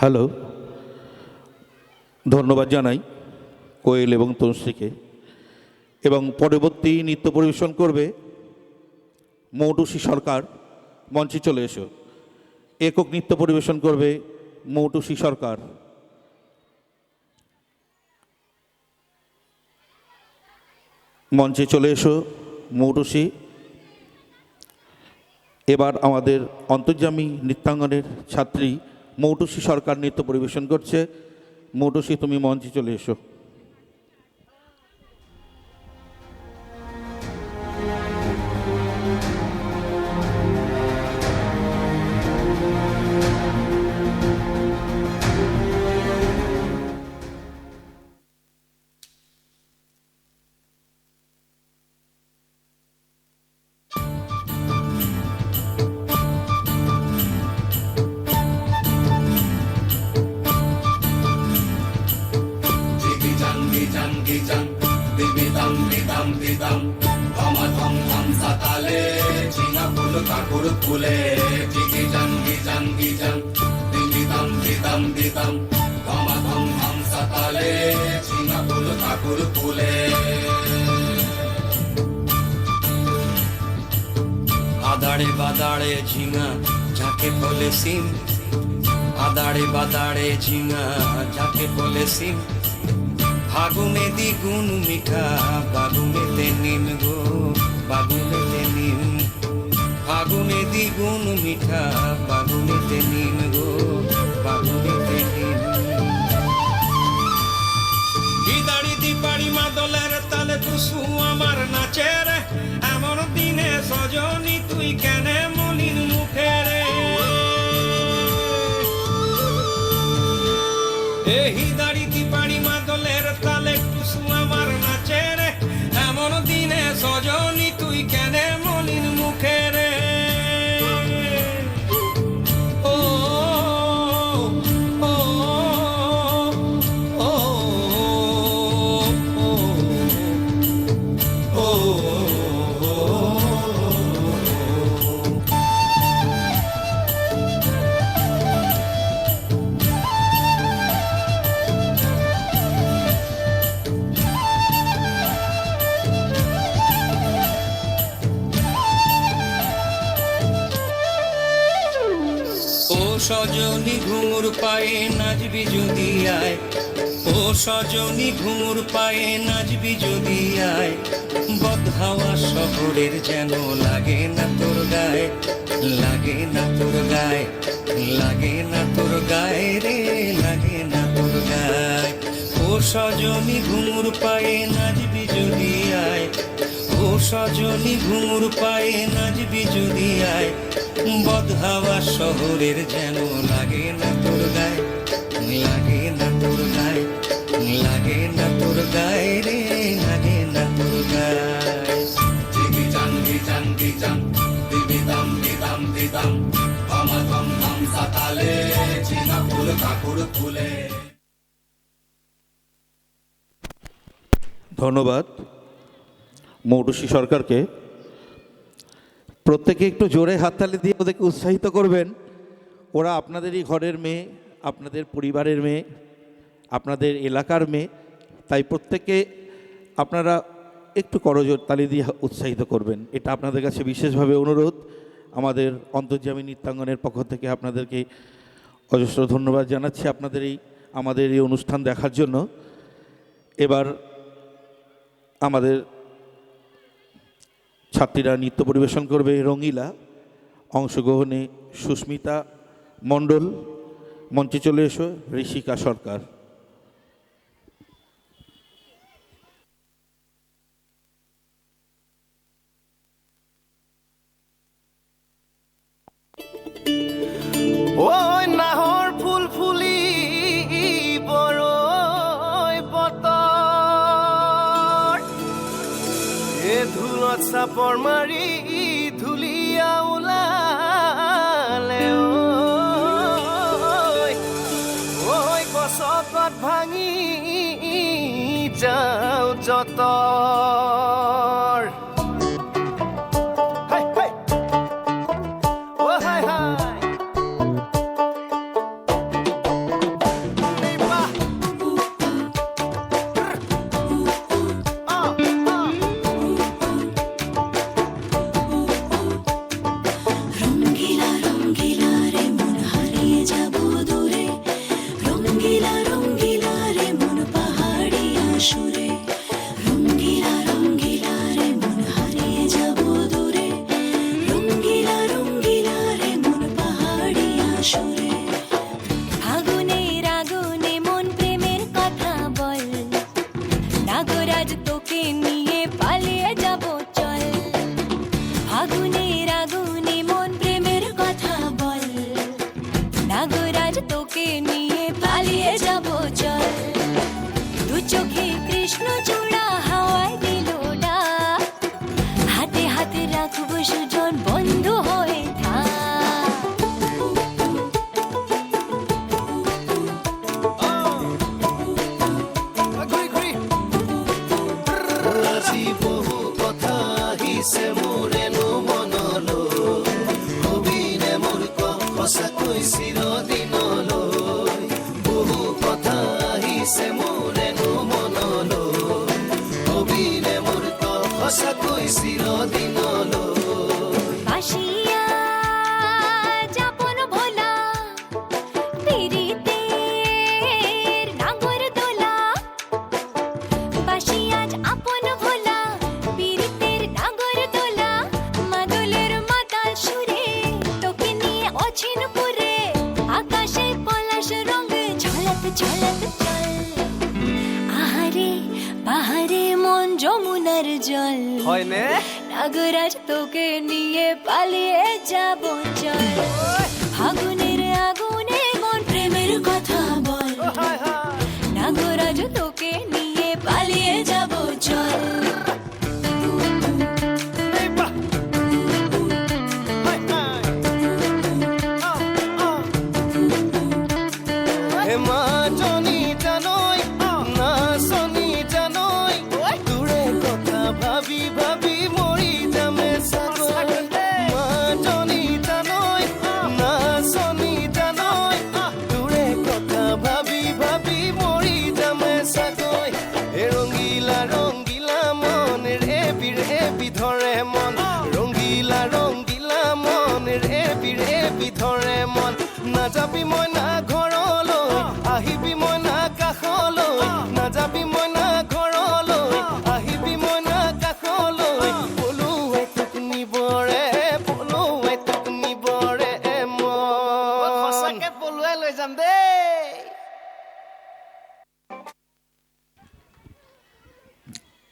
Hello, ধন্যবাদ জানাই কোয়েল এবং তনুশ্রীকে। এবং পরবর্তী নৃত্য পরিবেশন করবে মৌটুসি সরকার, মঞ্চে চলে এসো। একক নৃত্য পরিবেশন করবে মৌটুসি সরকার। মঞ্চে চলে এসো মৌটুসি। এবার আমাদের অন্তর্জামী নৃত্যাঙ্গনের ছাত্রী মৌটুসি সরকার নৃত্য পরিবেশন করছে। মৌটুসি তুমি মঞ্চে চলে এসো। কাকুর ফুলে আদাড়ে বাদাড়ে ঝিঙা যাকে বলে সিম। আদাড়ে বাদাড়ে ঝিঙা যাকে বলে সিম। ফাগুনে দ্বিগুণ মিঠা বাগুনেতে নিম গো বাগুনেতে নিম। ফাগুনে দ্বিগুণ মিঠা বাগুনেতে নিম গো। দিপাড়ি মাদলের তালে তুসু আমার নাচের। এমন দিনে সজনি তুই কেনে পায়ে নাচবি যদি আয়। ও সজনী ঘুঙুর পায়ে নাচবি যদি আয়। বদহাওয়া শহরের যেন লাগে না তোর গায়ে। লাগে না তোর গায়ে, লাগে না তোর গায়ে রে, লাগে না তোর গায়ে। ও সজনী ঘুঙুর পায়ে নাচবি যদি আয়। ও সজনী ঘুঙুর পায়ে নাচবি যদি আয়। বদহাওয়া শহরের যেন লাগে না তোর গায়ে। লাগে না তোর গায়ে লাগে না তোর গায়ে রে লাগে না তোর গায়ে। জিগি জাঙ্গি জাঙ্গি জাং দিবি দাম দি দাম দি দাম ধমা ধম ধম সাতালে ঝিঙা ফুল কাকুর ফুলে। ধন্যবাদ। মৌটুসি সরকারকে প্রত্যেকে একটু জোরে হাততালি দিয়ে ওদেরকে উৎসাহিত করবেন। ওরা আপনাদেরই ঘরের মেয়ে, আপনাদের পরিবারের মেয়ে, আপনাদের এলাকার মেয়ে। তাই প্রত্যেকে আপনারা একটু করজোর তালি দিয়ে উৎসাহিত করবেন। এটা আপনাদের কাছে বিশেষভাবে অনুরোধ। আমাদের অন্তর্জামী নৃত্যাঙ্গনের পক্ষ থেকে আপনাদেরকে অজস্র ধন্যবাদ জানাচ্ছি আপনাদের এই, আমাদের এই অনুষ্ঠান দেখার জন্য। এবার আমাদের ছাত্রীরা নৃত্য পরিবেশন করবে রঙিলা অংশগ্রহণে সুস্মিতা মণ্ডল মঞ্চে চলে এসো ঋষিকা সরকার। চাপৰ মাৰি ধুলীয়া ওলালে luz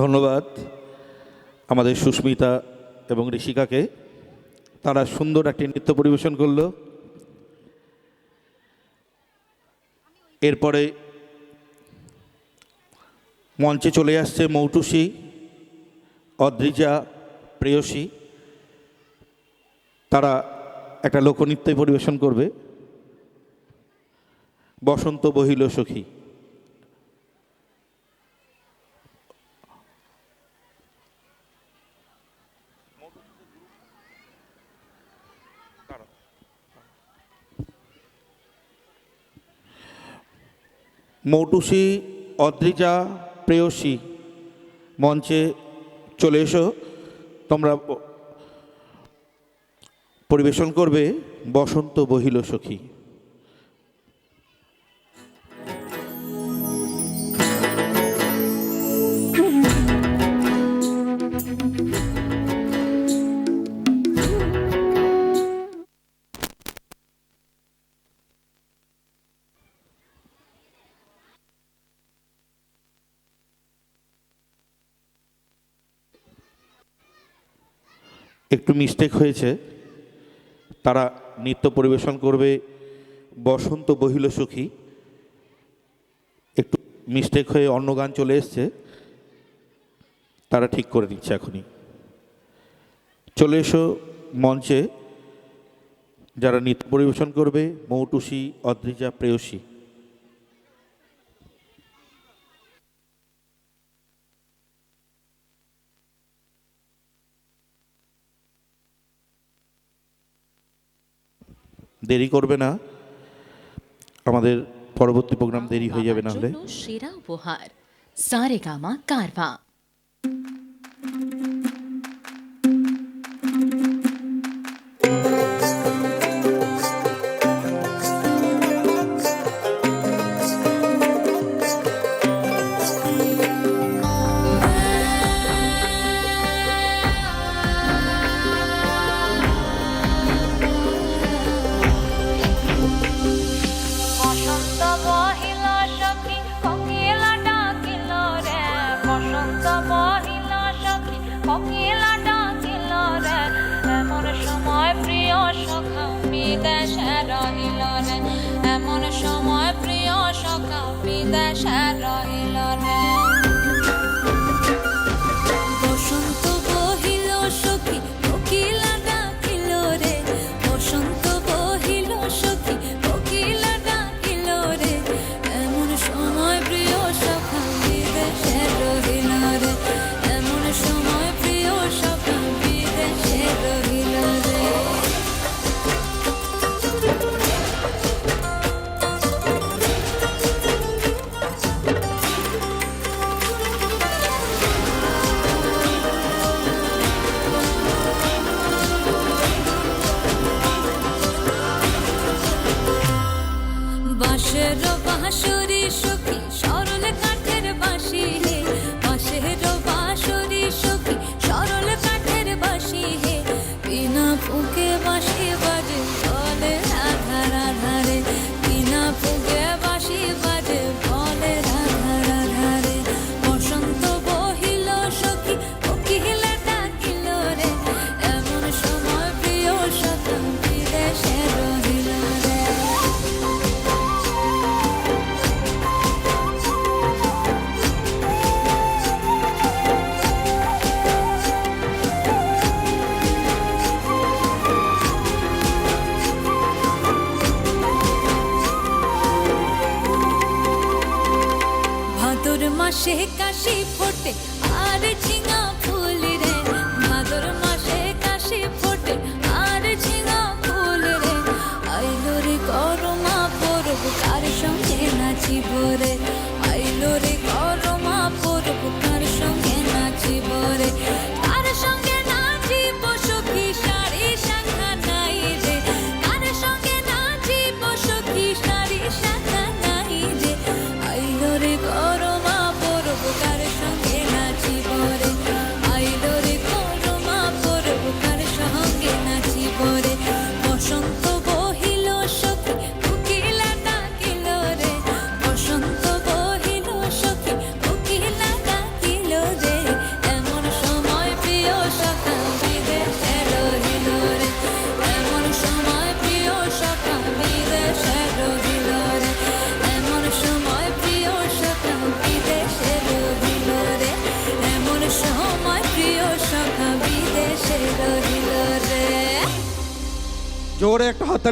ধন্যবাদ। আমাদের সুস্মিতা এবং ঋষিকাকে তারা সুন্দর একটি নৃত্য পরিবেশন করল। এরপরে মঞ্চে চলে আসছে মৌটুসি, অদ্রিজা, প্রেয়সী। তারা একটা লোকনৃত্য পরিবেশন করবে। বসন্ত বহিল সখী। মৌটুসি অদ্রিজা প্রেয়সী মঞ্চে চলে এসো। তোমরা পরিবেশন করবে বসন্ত বহিল সখী। একটু মিস্টেক হয়েছে। তারা নৃত্য পরিবেশন করবে, বসন্ত বহিল সুখী একটু মিস্টেক হয়ে অন্য গান চলে এসছে। তারা ঠিক করে দিচ্ছে এখনই। চলে এসো মঞ্চে। যারা নৃত্য পরিবেশন করবে, মৌটুসি, অদ্রিজা, প্রেয়সী। দেরি করবে না। আমাদের পরবর্তী প্রোগ্রাম দেরি হয়ে যাবে না হলে। সেরা উপহার। সারে গামা কারবা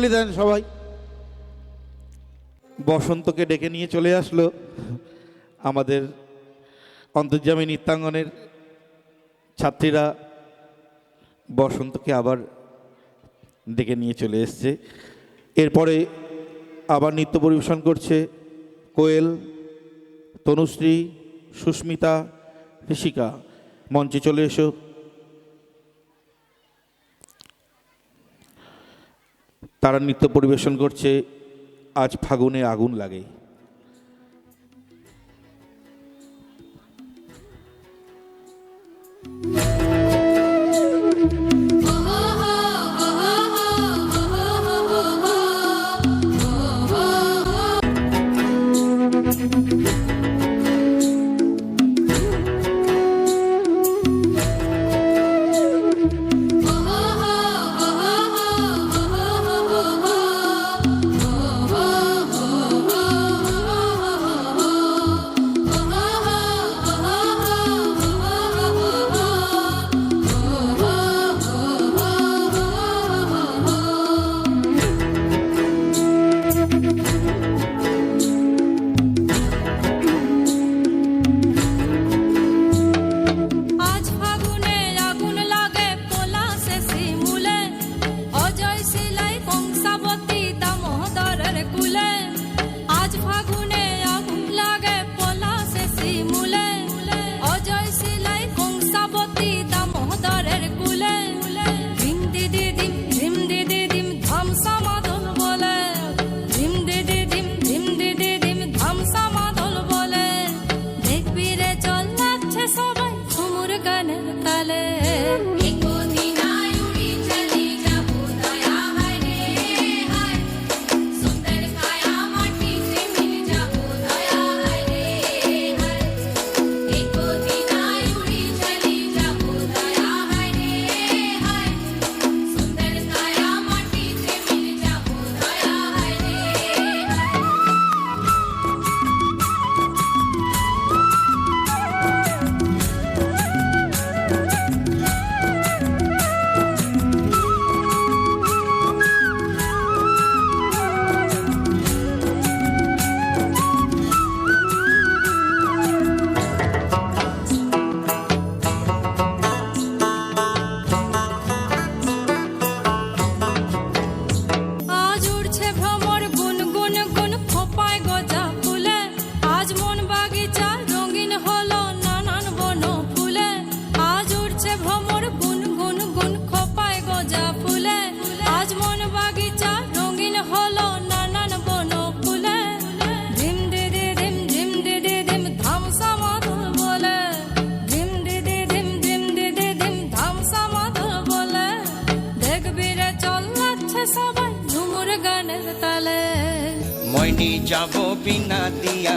তালি দেন সবাই। বসন্তকে ডেকে নিয়ে চলে আসলো আমাদের অন্তর্জামী নৃত্যাঙ্গনের ছাত্রীরা। বসন্তকে আবার ডেকে নিয়ে চলে এসছে। এরপরে আবার নৃত্য পরিবেশন করছে কোয়েল, তনুশ্রী, সুস্মিতা, ঋষিকা। মঞ্চে চলে এসো। তারা নৃত্য পরিবেশন করছে আজ ফাগুনে আগুন লাগে Yeah.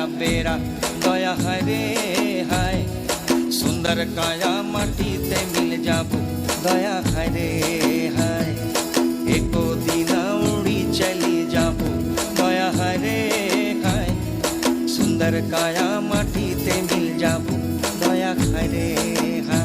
काया बेरा दया हरे हाय। सुंदर काया माटी ते मिल जाबो। दया हरे हाय। एको दिन उड़ी चली जाबो। दया हरे हाय। सुंदर काया माटी ते मिल जाबो। दया हरे हाय।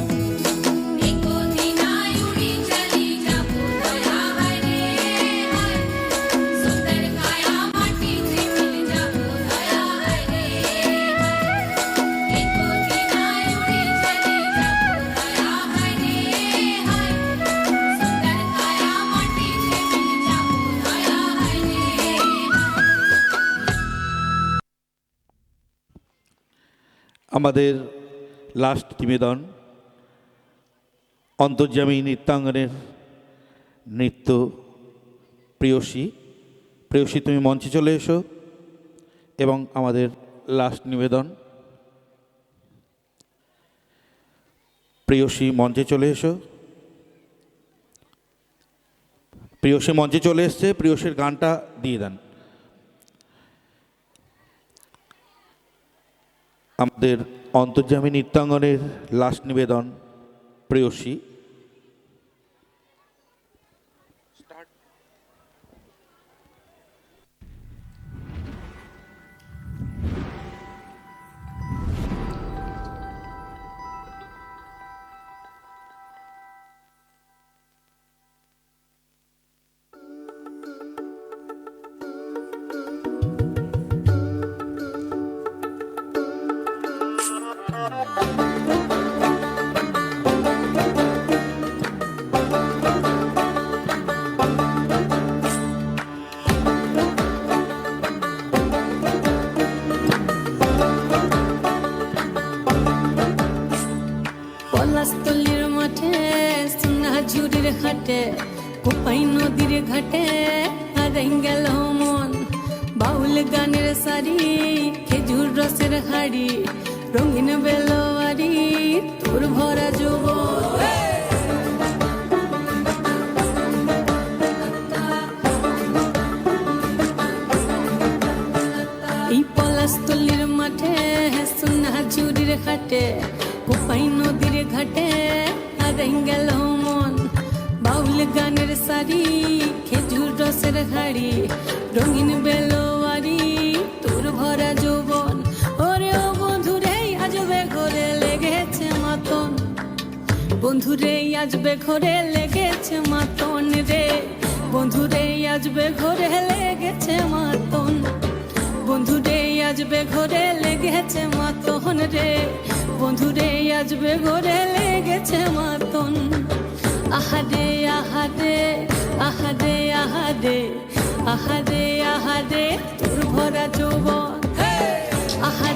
আমাদের লাস্ট নিবেদন অন্তর্জামী নৃত্যাঙ্গনের নৃত্য প্রিয়সী। প্রিয়সী, তুমি মঞ্চে চলে এসো এবং আমাদের লাস্ট নিবেদন। প্রিয়সী, মঞ্চে চলে এসো। প্রিয়সী মঞ্চে চলে এসছে, প্রিয়সীর গানটা দিয়ে দেন। আমাদের অন্তর্জামী নৃত্যাঙ্গনের লাস্ট নিবেদন প্রেয়সী। ঘাটে কোপাই নদীর ঘাটে হারাই গেল মন বাউল গানের শাড়ি খেজুর রসের হাড়ি রঙিন বেলোয়ারি তোর ভরা যৌবন ওরে ও বন্ধুরে আজবে ঘরে লেগেছে মাতন বন্ধুরে আজবে ঘরে লেগেছে মাতন রে বন্ধুরে আজবে ঘরে লেগেছে মাতন বন্ধুরে আজবে ঘরে লেগেছে মাতন রে। বন্ধুরে আজবে ঘরে লেগেছে মাতন। আহাদে আহাদে আহাদে আহাদে আহাদে আহাদে তোর ভরা যৌবন। আহারে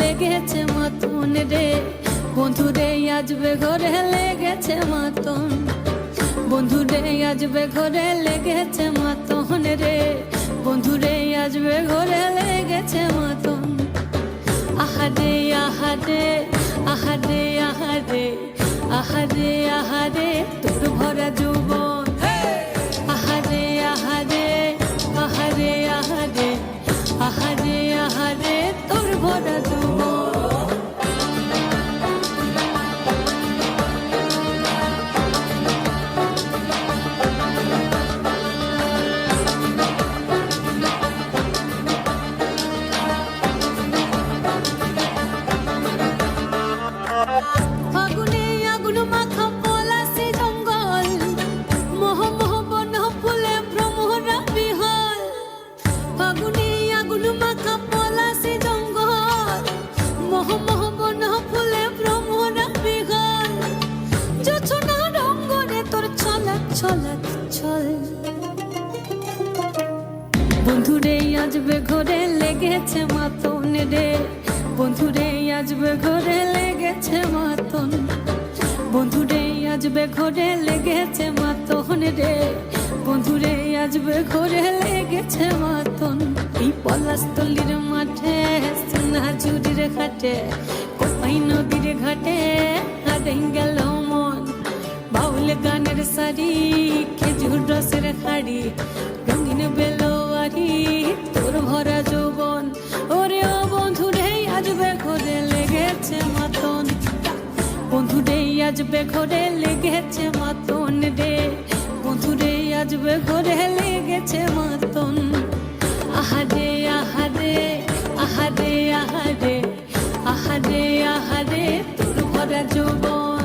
লেগেছে মাতন রে। বন্ধুরে আজবে ঘরে লেগেছে মাতন। বন্ধুরে আজবে ঘরে লেগেছে মাতন রে। বন্ধুরে আজবে ঘরে লেগেছে মাতন। আহারে আহারে আহারে আহারে আহারে আহারে তোর ভরা যৌবন। আজবে ঘরে লেগেছে মাতন রে। বন্ধুরে আজবে ঘরে লেগেছে মাতন। আহারে আহারে আহারে আহারে আহারে আহারে, তোর ভরা যৌবন।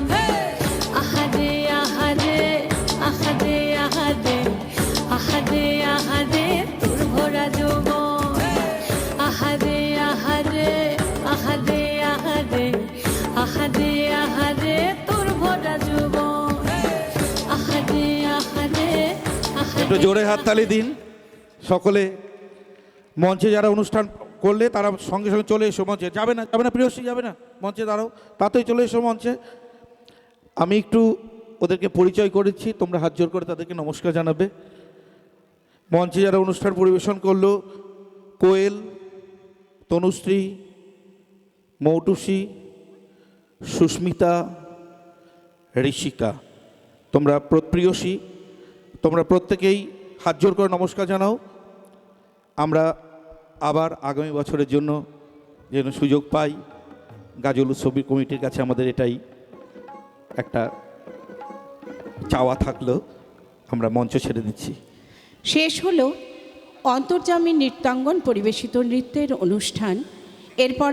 একটু জোরে হাততালি দিন। সকলে মঞ্চে যারা অনুষ্ঠান করলে তারা সঙ্গে সঙ্গে চলে এসো মঞ্চে। যাবে না যাবে না প্রিয়শ্রী, যাবে না মঞ্চে দাঁড়াও। তাতেই চলে এসো মঞ্চে। আমি একটু ওদেরকে পরিচয় করেছি, তোমরা হাত জোর করে তাদেরকে নমস্কার জানাবে। মঞ্চে যারা অনুষ্ঠান পরিবেশন করল, কোয়েল, তনুশ্রী, মৌটুসী, সুস্মিতা, ঋষিকা, তোমরা প্র- প্রিয়সী তোমরা প্রত্যেকেই হাত জোর করে নমস্কার জানাও। আমরা আবার আগামী বছরের জন্য যেন সুযোগ পাই, গাজল উৎসবী কমিটির কাছে আমাদের এটাই একটা চাওয়া থাকল, আমরা মঞ্চ ছেড়ে দিচ্ছি। শেষ হলো অন্তর্জামী নৃত্যাঙ্গন পরিবেশিত নৃত্যের অনুষ্ঠান। এরপর